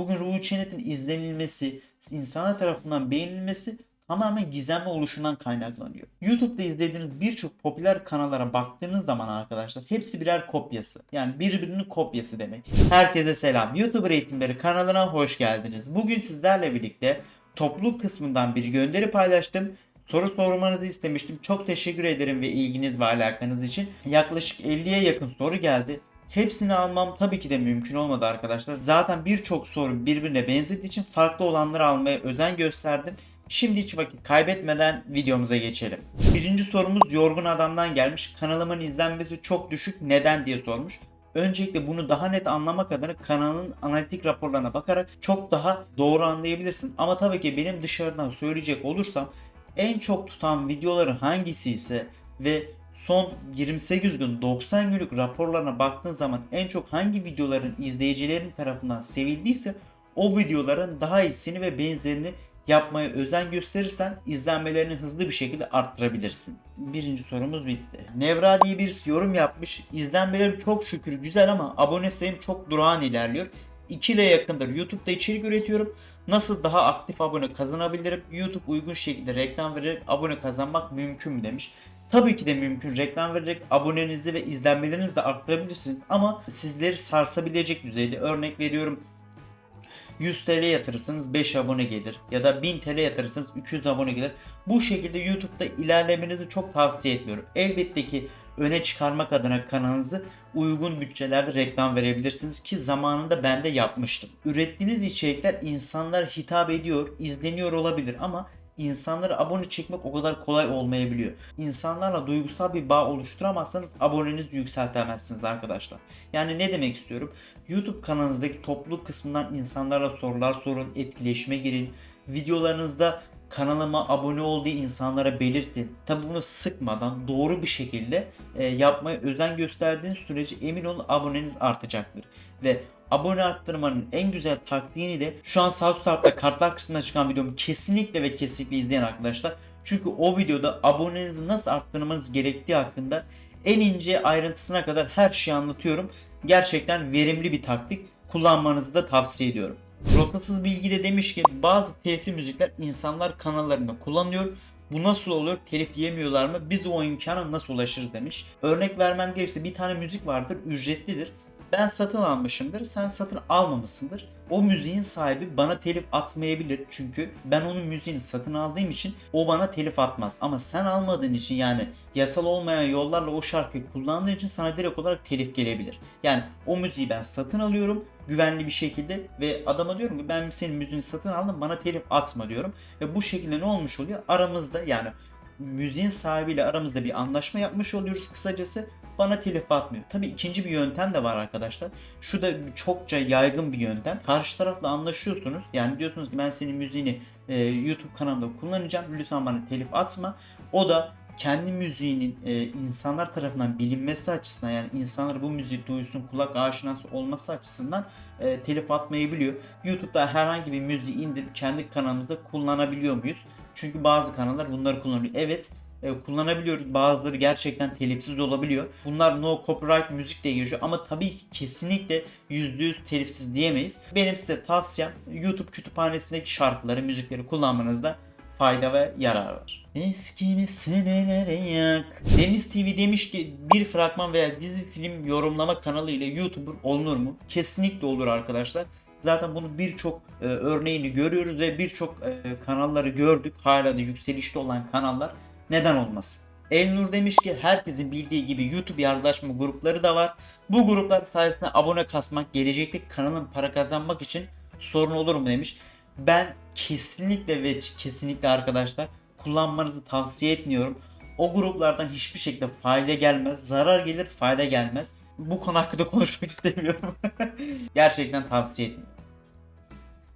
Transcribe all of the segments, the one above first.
Bugün Ruhi Çenet'in izlenilmesi, insanlar tarafından beğenilmesi tamamen gizemli oluşundan kaynaklanıyor. YouTube'da izlediğiniz birçok popüler kanallara baktığınız zaman arkadaşlar hepsi birer kopyası. Yani birbirinin kopyası demek. Herkese selam. YouTube Eğitimleri kanalına hoş geldiniz. Bugün sizlerle birlikte topluluk kısmından bir gönderi paylaştım. Soru sormanızı istemiştim. Çok teşekkür ederim ve ilginiz ve alakanız için. Yaklaşık 50'ye yakın soru geldi. Hepsini almam tabii ki de mümkün olmadı arkadaşlar. Zaten birçok soru birbirine benzediği için farklı olanları almaya özen gösterdim. Şimdi hiç vakit kaybetmeden videomuza geçelim. Birinci sorumuz Yorgun Adam'dan gelmiş. Kanalımın izlenmesi çok düşük neden diye sormuş. Öncelikle bunu daha net anlamak adına kanalın analitik raporlarına bakarak çok daha doğru anlayabilirsin. Ama tabii ki benim dışarıdan söyleyecek olursam en çok tutan videoları hangisi ise ve son 28 gün 90 günlük raporlarına baktığın zaman en çok hangi videoların izleyicilerin tarafından sevildiyse o videoların daha iyisini ve benzerini yapmaya özen gösterirsen izlenmelerini hızlı bir şekilde arttırabilirsin. Birinci sorumuz bitti. Nevra diye birisi yorum yapmış. İzlenmelerim çok şükür güzel ama abone sayım çok durağan ilerliyor. 2 ile yakındır YouTube'da içerik üretiyorum. Nasıl daha aktif abone kazanabilirim? YouTube uygun şekilde reklam vererek abone kazanmak mümkün mü demiş. Tabii ki de mümkün. Reklam vererek abonenizi ve izlenmelerinizi de arttırabilirsiniz. Ama sizleri sarsabilecek düzeyde. Örnek veriyorum 100 TL yatırırsanız 5 abone gelir. Ya da 1000 TL yatırırsanız 200 abone gelir. Bu şekilde YouTube'da ilerlemenizi çok tavsiye etmiyorum. Elbette ki öne çıkarmak adına kanalınızı uygun bütçelerde reklam verebilirsiniz ki zamanında ben de yapmıştım. Ürettiğiniz içerikler insanlara hitap ediyor, izleniyor olabilir ama insanlara abone çekmek o kadar kolay olmayabiliyor. İnsanlarla duygusal bir bağ oluşturamazsanız abonenizi yükseltemezsiniz arkadaşlar. Yani ne demek istiyorum? YouTube kanalınızdaki topluluk kısmından insanlara sorular sorun, etkileşime girin. Videolarınızda kanalıma abone olduğu insanlara belirtin. Tabi bunu sıkmadan doğru bir şekilde e, yapmaya özen gösterdiğiniz sürece emin olun aboneniz artacaktır. Ve abone arttırmanın en güzel taktiğini de şu an sağ üst tarafta kartlar kısmına çıkan videomu kesinlikle ve kesinlikle izleyin arkadaşlar. Çünkü o videoda abonenizi nasıl arttırmanız gerektiği hakkında en ince ayrıntısına kadar her şeyi anlatıyorum. Gerçekten verimli bir taktik. Kullanmanızı da tavsiye ediyorum. Rotasız bilgi de demiş ki bazı telifli müzikler insanlar kanallarında kullanıyor. Bu nasıl olur? Telif yemiyorlar mı? Biz o imkana nasıl ulaşırız demiş. Örnek vermem gerekirse bir tane müzik vardır, ücretlidir. Ben satın almışımdır, sen satın almamışsındır. O müziğin sahibi bana telif atmayabilir çünkü ben onun müziğini satın aldığım için o bana telif atmaz. Ama sen almadığın için yani yasal olmayan yollarla o şarkıyı kullandığın için sana direkt olarak telif gelebilir. Yani o müziği ben satın alıyorum güvenli bir şekilde ve adama diyorum ki ben senin müziğini satın aldım bana telif atma diyorum. Ve bu şekilde ne olmuş oluyor? Aramızda yani müziğin sahibiyle aramızda bir anlaşma yapmış oluyoruz kısacası bana telif atmıyor. Tabi ikinci bir yöntem de var arkadaşlar. Şu da çokça yaygın bir yöntem. Karşı tarafla anlaşıyorsunuz. Yani diyorsunuz ki ben senin müziğini e, YouTube kanalımda kullanacağım. Lütfen bana telif atma. O da kendi müziğinin e, insanlar tarafından bilinmesi açısından yani insanlar bu müziği duysun kulak aşinası olması açısından e, telif atmayı YouTube'da herhangi bir müziği indirip kendi kanalımızda kullanabiliyor muyuz? Çünkü bazı kanallar bunları kullanıyor. Evet e, kullanabiliyoruz. Bazıları gerçekten telifsiz olabiliyor. Bunlar no copyright müzik diye geçiyor ama tabii ki kesinlikle %100 telifsiz diyemeyiz. Benim size tavsiyem YouTube kütüphanesindeki şarkıları, müzikleri kullanmanızda fayda ve yarar var. Eskini senelere yak. Deniz TV demiş ki bir fragman veya dizi film yorumlama kanalı ile YouTuber olunur mu? Kesinlikle olur arkadaşlar. Zaten bunu birçok e, örneğini görüyoruz ve birçok e, kanalları gördük. Hala da yükselişte olan kanallar neden olmasın? Elnur demiş ki herkesin bildiği gibi YouTube yardımlaşma grupları da var. Bu gruplar sayesinde abone kasmak, gelecekte kanalın para kazanmak için sorun olur mu demiş. Ben kesinlikle ve kesinlikle arkadaşlar kullanmanızı tavsiye etmiyorum. O gruplardan hiçbir şekilde fayda gelmez. Zarar gelir, fayda gelmez. Bu konu hakkında konuşmak istemiyorum. Gerçekten tavsiye etmiyorum.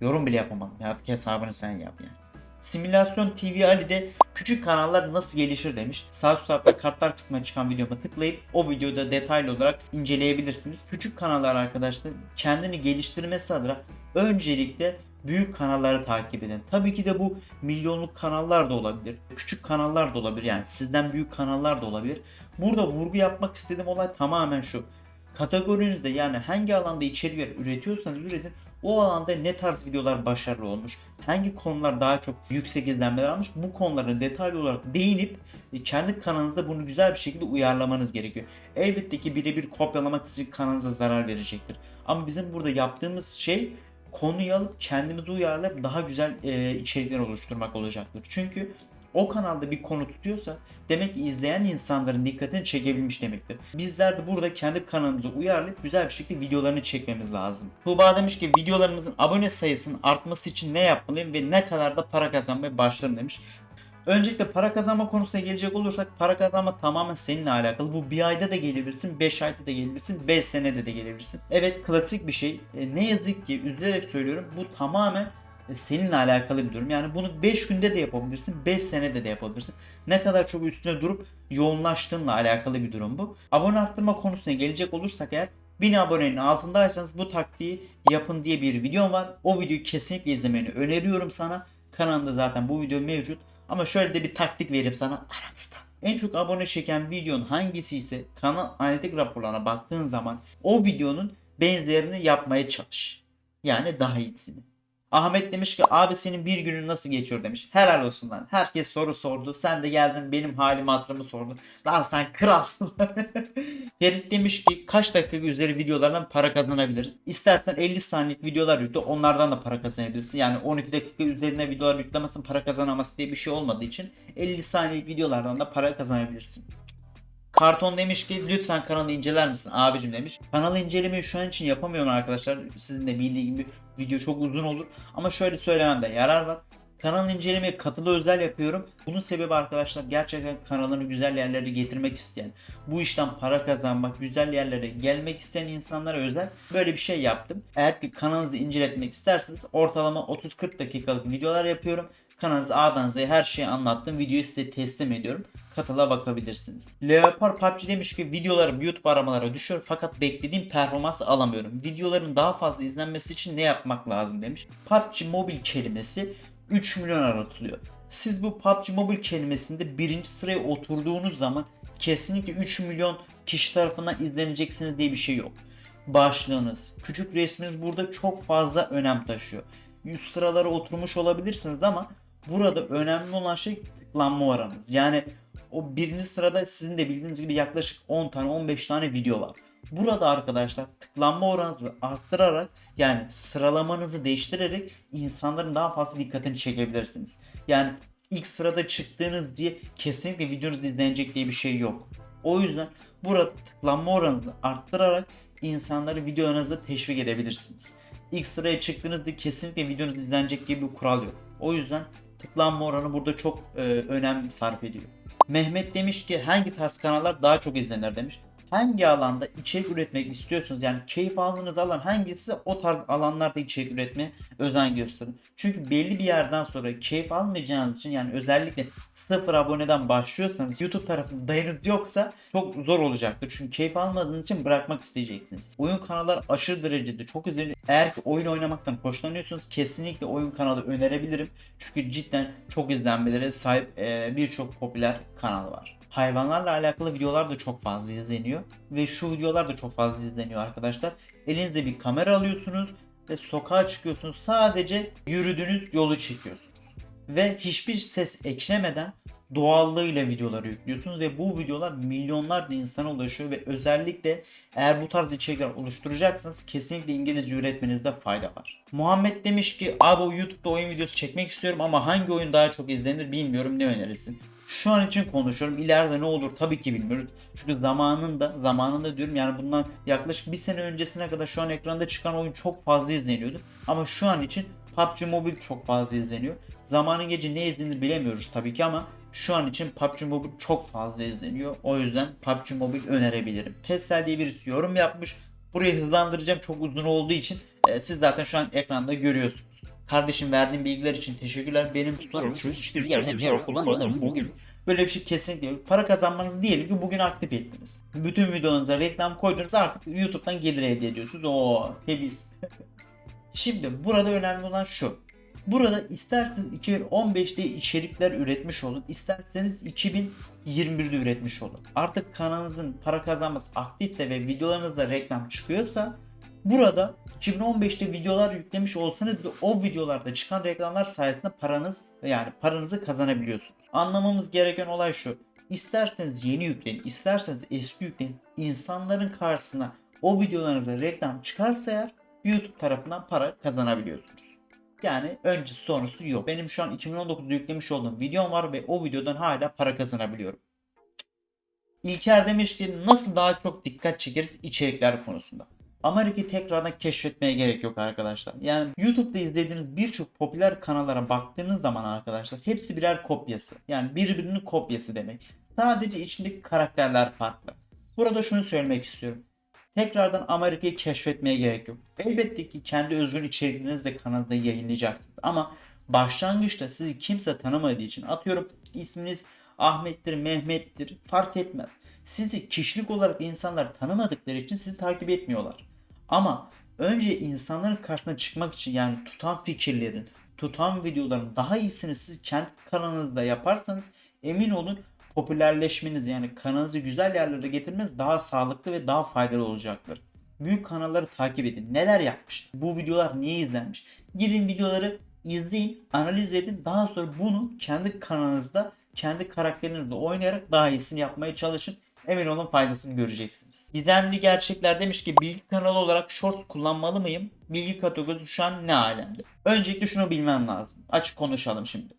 Yorum bile yapamam. Artık hesabını sen yap yani. Simülasyon TV Ali'de küçük kanallar nasıl gelişir demiş. Sağ üst tarafta kartlar kısmına çıkan videoma tıklayıp o videoda detaylı olarak inceleyebilirsiniz. Küçük kanallar arkadaşlar kendini geliştirmesi adına öncelikle büyük kanalları takip edin. Tabii ki de bu milyonluk kanallar da olabilir. Küçük kanallar da olabilir. Yani sizden büyük kanallar da olabilir. Burada vurgu yapmak istediğim olay tamamen şu. Kategorinizde yani hangi alanda içerikler üretiyorsanız üretin o alanda ne tarz videolar başarılı olmuş, hangi konular daha çok yüksek izlenmeler almış bu konulara detaylı olarak değinip e, kendi kanalınızda bunu güzel bir şekilde uyarlamanız gerekiyor. Elbette ki birebir kopyalamak sizin kanalınıza zarar verecektir. Ama bizim burada yaptığımız şey konuyu alıp kendimizi uyarlayıp daha güzel e, içerikler oluşturmak olacaktır. Çünkü o kanalda bir konu tutuyorsa demek ki izleyen insanların dikkatini çekebilmiş demektir. Bizler de burada kendi kanalımıza uyarlayıp güzel bir şekilde videolarını çekmemiz lazım. Tuğba demiş ki videolarımızın abone sayısının artması için ne yapmalıyım ve ne kadar da para kazanmaya başlarım demiş. Öncelikle para kazanma konusuna gelecek olursak para kazanma tamamen seninle alakalı. Bu bir ayda da gelebilirsin, 5 ayda da gelebilirsin, 5 senede de gelebilirsin. Evet klasik bir şey. E, ne yazık ki üzülerek söylüyorum bu tamamen seninle alakalı bir durum. Yani bunu 5 günde de yapabilirsin, 5 senede de yapabilirsin. Ne kadar çok üstüne durup yoğunlaştığınla alakalı bir durum bu. Abone arttırma konusuna gelecek olursak eğer 1000 abonenin altındaysanız bu taktiği yapın diye bir videom var. O videoyu kesinlikle izlemeni öneriyorum sana. Kanalımda zaten bu video mevcut. Ama şöyle de bir taktik vereyim sana aramızda. En çok abone çeken videonun hangisi ise kanal analitik raporlarına baktığın zaman o videonun benzerini yapmaya çalış. Yani daha iyisini. Ahmet demiş ki abi senin bir günün nasıl geçiyor demiş. Helal olsun lan. Herkes soru sordu. Sen de geldin benim halimi hatırımı sordun. Lan sen kralsın. Ferit demiş ki kaç dakika üzeri videolardan para kazanabilir? İstersen 50 saniyelik videolar yükle onlardan da para kazanabilirsin. Yani 12 dakika üzerine videolar yüklemezsin para kazanaması diye bir şey olmadığı için 50 saniyelik videolardan da para kazanabilirsin. Karton demiş ki lütfen kanalı inceler misin abicim demiş. Kanalı incelemeyi şu an için yapamıyorum arkadaşlar. Sizin de bildiği gibi video çok uzun olur. Ama şöyle söylememde yarar var. Kanal incelemeye katılı özel yapıyorum. Bunun sebebi arkadaşlar gerçekten kanalını güzel yerlere getirmek isteyen, bu işten para kazanmak, güzel yerlere gelmek isteyen insanlara özel böyle bir şey yaptım. Eğer ki kanalınızı inceletmek isterseniz ortalama 30-40 dakikalık videolar yapıyorum. Kanalınızı A'dan Z'ye her şeyi anlattım. Videoyu size teslim ediyorum. Katıla bakabilirsiniz. Leopard PUBG demiş ki videolarım YouTube aramalara düşüyor fakat beklediğim performansı alamıyorum. Videoların daha fazla izlenmesi için ne yapmak lazım demiş. PUBG Mobile kelimesi 3 milyon aratılıyor. Siz bu PUBG Mobile kelimesinde birinci sıraya oturduğunuz zaman kesinlikle 3 milyon kişi tarafından izleneceksiniz diye bir şey yok. Başlığınız, küçük resminiz burada çok fazla önem taşıyor. Üst sıralara oturmuş olabilirsiniz ama burada önemli olan şey tıklanma oranınız. Yani o birinci sırada sizin de bildiğiniz gibi yaklaşık 10 tane 15 tane video var. Burada arkadaşlar tıklanma oranınızı arttırarak yani sıralamanızı değiştirerek insanların daha fazla dikkatini çekebilirsiniz. Yani ilk sırada çıktığınız diye kesinlikle videonuz izlenecek diye bir şey yok. O yüzden burada tıklanma oranınızı arttırarak insanları videonuza teşvik edebilirsiniz. İlk sıraya çıktığınızda kesinlikle videonuz izlenecek diye bir kural yok. O yüzden tıklanma oranı burada çok e, önem sarf ediyor. Mehmet demiş ki hangi tarz kanallar daha çok izlenir demiş. Hangi alanda içerik üretmek istiyorsunuz yani keyif aldığınız alan hangisi o tarz alanlarda içerik üretmeye özen gösterin. Çünkü belli bir yerden sonra keyif almayacağınız için yani özellikle sıfır aboneden başlıyorsanız YouTube tarafında dayınız yoksa çok zor olacaktır. Çünkü keyif almadığınız için bırakmak isteyeceksiniz. Oyun kanallar aşırı derecede çok izleniyor. Eğer ki oyun oynamaktan hoşlanıyorsanız kesinlikle oyun kanalı önerebilirim. Çünkü cidden çok izlenmelere sahip birçok popüler kanal var hayvanlarla alakalı videolar da çok fazla izleniyor. Ve şu videolar da çok fazla izleniyor arkadaşlar. Elinizde bir kamera alıyorsunuz ve sokağa çıkıyorsunuz. Sadece yürüdüğünüz yolu çekiyorsunuz. Ve hiçbir ses eklemeden doğallığıyla videoları yüklüyorsunuz ve bu videolar milyonlarca insana ulaşıyor ve özellikle eğer bu tarz içerikler oluşturacaksanız kesinlikle İngilizce üretmenizde fayda var. Muhammed demiş ki abi o YouTube'da oyun videosu çekmek istiyorum ama hangi oyun daha çok izlenir bilmiyorum ne önerirsin? Şu an için konuşuyorum. İleride ne olur tabii ki bilmiyoruz. Çünkü zamanında, zamanında diyorum yani bundan yaklaşık bir sene öncesine kadar şu an ekranda çıkan oyun çok fazla izleniyordu. Ama şu an için PUBG Mobile çok fazla izleniyor. Zamanın gece ne izlenir bilemiyoruz tabii ki ama şu an için PUBG Mobile çok fazla izleniyor. O yüzden PUBG Mobile önerebilirim. Pestel diye birisi yorum yapmış. Burayı hızlandıracağım çok uzun olduğu için e, siz zaten şu an ekranda görüyorsunuz. Kardeşim verdiğin bilgiler için teşekkürler. Benim tutarım şu hiçbir yerde yer kullanmadım bugün. Böyle bir şey kesinlikle yok. Para kazanmanızı diyelim ki bugün aktif ettiniz. Bütün videonuza reklam koydunuz artık YouTube'dan gelir elde ediyorsunuz. Oo temiz. Şimdi burada önemli olan şu. Burada isterseniz 2015'te içerikler üretmiş olun, isterseniz 2021'de üretmiş olun. Artık kanalınızın para kazanması aktifse ve videolarınızda reklam çıkıyorsa Burada 2015'te videolar yüklemiş olsanız bile o videolarda çıkan reklamlar sayesinde paranız yani paranızı kazanabiliyorsunuz. Anlamamız gereken olay şu. İsterseniz yeni yükleyin, isterseniz eski yükleyin. İnsanların karşısına o videolarınıza reklam çıkarsa eğer YouTube tarafından para kazanabiliyorsunuz. Yani öncesi sonrası yok. Benim şu an 2019'da yüklemiş olduğum videom var ve o videodan hala para kazanabiliyorum. İlker demiş ki nasıl daha çok dikkat çekeriz içerikler konusunda. Amerika'yı tekrardan keşfetmeye gerek yok arkadaşlar. Yani YouTube'da izlediğiniz birçok popüler kanallara baktığınız zaman arkadaşlar hepsi birer kopyası. Yani birbirinin kopyası demek. Sadece içindeki karakterler farklı. Burada şunu söylemek istiyorum. Tekrardan Amerika'yı keşfetmeye gerek yok. Elbette ki kendi özgün içeriklerinizle kanalınızda yayınlayacaksınız. Ama başlangıçta sizi kimse tanımadığı için atıyorum isminiz Ahmet'tir, Mehmet'tir fark etmez. Sizi kişilik olarak insanlar tanımadıkları için sizi takip etmiyorlar. Ama önce insanların karşısına çıkmak için yani tutan fikirlerin, tutan videoların daha iyisini siz kendi kanalınızda yaparsanız emin olun popülerleşmeniz yani kanalınızı güzel yerlere getirmeniz daha sağlıklı ve daha faydalı olacaktır. Büyük kanalları takip edin. Neler yapmış? Bu videolar niye izlenmiş? Girin videoları izleyin, analiz edin. Daha sonra bunu kendi kanalınızda, kendi karakterinizle oynayarak daha iyisini yapmaya çalışın. Emin olun faydasını göreceksiniz. Gizemli Gerçekler demiş ki bilgi kanalı olarak shorts kullanmalı mıyım? Bilgi kategorisi şu an ne alemde? Öncelikle şunu bilmem lazım. Açık konuşalım şimdi.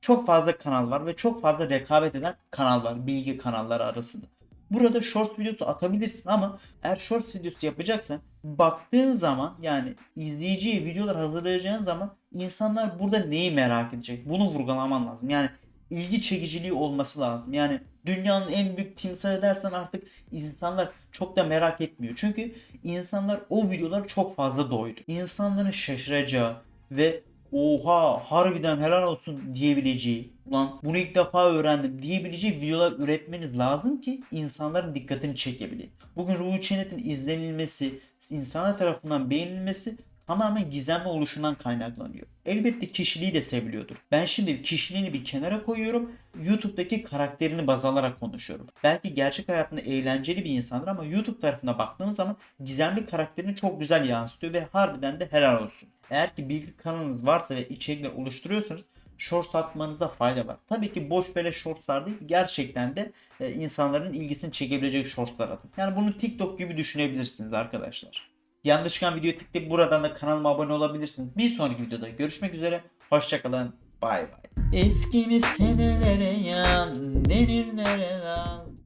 Çok fazla kanal var ve çok fazla rekabet eden kanal var bilgi kanalları arasında. Burada short videosu atabilirsin ama eğer short videosu yapacaksan baktığın zaman yani izleyiciye videolar hazırlayacağın zaman insanlar burada neyi merak edecek? Bunu vurgulaman lazım. Yani ilgi çekiciliği olması lazım. Yani dünyanın en büyük timsahı dersen artık insanlar çok da merak etmiyor. Çünkü insanlar o videolar çok fazla doydu. İnsanların şaşıracağı ve oha harbiden helal olsun diyebileceği ulan bunu ilk defa öğrendim diyebileceği videolar üretmeniz lazım ki insanların dikkatini çekebilin. Bugün Ruhi Çenet'in izlenilmesi, insanlar tarafından beğenilmesi tamamen gizemli oluşundan kaynaklanıyor. Elbette kişiliği de seviliyordur. Ben şimdi kişiliğini bir kenara koyuyorum. YouTube'daki karakterini baz alarak konuşuyorum. Belki gerçek hayatında eğlenceli bir insandır ama YouTube tarafına baktığımız zaman gizemli karakterini çok güzel yansıtıyor ve harbiden de helal olsun. Eğer ki bilgi kanalınız varsa ve içerikler oluşturuyorsanız shorts atmanıza fayda var. Tabii ki boş böyle shortslar değil gerçekten de e, insanların ilgisini çekebilecek shortslar atın. Yani bunu TikTok gibi düşünebilirsiniz arkadaşlar. Yanlış çıkan videoyu tıklayıp buradan da kanalıma abone olabilirsiniz. Bir sonraki videoda görüşmek üzere. Hoşçakalın. Bay bay. Eskimi senelere yan denir nereden?